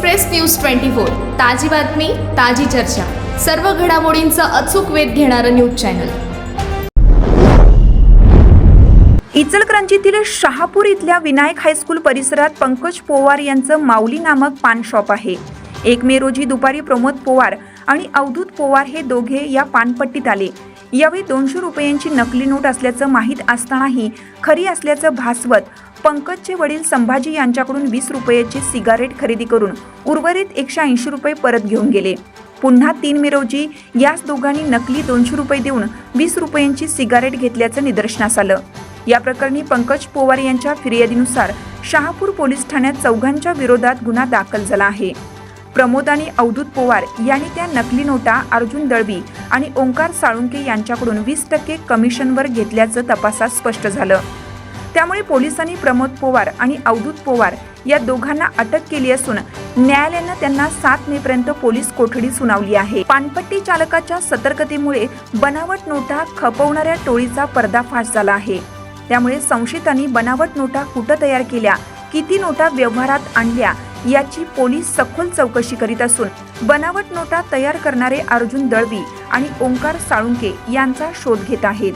Express news twenty four. ताजी बातमी ताजी चर्चा. सर्व घडामोडींचा अचूक वेध घेणारं न्यूज चॅनल. इचलकरंजीतील शहापूर इथल्या विनायक हायस्कूल परिसरात पंकज पोवार यांचं माऊली नामक पान शॉप आहे. एक मे रोजी दुपारी प्रमोद पोवार आणि अवधूत पोवार हे दोघे या पानपट्टीत आले. यावेळी दोनशे रुपयांची नकली नोट असल्याचं माहीत असतानाही खरी असल्याचं भासवत पंकजचे वडील संभाजी यांच्याकडून वीस रुपयाची सिगारेट खरेदी करून उर्वरित एकशे ऐंशी रुपये परत घेऊन गेले. पुन्हा तीन मे रोजी याच दोघांनी नकली दोनशे रुपये देऊन वीस रुपयांची सिगारेट घेतल्याचं निदर्शनास आलं. या प्रकरणी पंकज पोवार यांच्या फिर्यादीनुसार शहापूर पोलीस ठाण्यात चौघांच्या विरोधात गुन्हा दाखल झाला आहे. प्रमोद आणि अवधूत पोवार यांनी त्या नकली नोटा अर्जुन दळवी आणि ओंकार साळुंके यांच्याकडून वीस टक्के कमिशनवर घेतल्याचं तपासात स्पष्ट झालं. त्यामुळे पोलिसांनी प्रमोद पोवार आणि अवधूत पोवार या दोघांना अटक केली असून न्यायालयानं त्यांना सात मे पर्यंत पोलीस कोठडी सुनावली आहे. पानपट्टी चालकाच्या सतर्कतेमुळे बनावट नोटा खपवणाऱ्या टोळीचा पर्दाफाश झाला आहे. त्यामुळे संशयितांनी बनावट नोटा कुठं तयार केल्या किती नोटा व्यवहारात आणल्या याची पोलीस सखोल चौकशी करीत असून बनावट नोटा तयार करणारे अर्जुन दळवी आणि ओंकार साळुंके यांचा शोध घेत आहेत.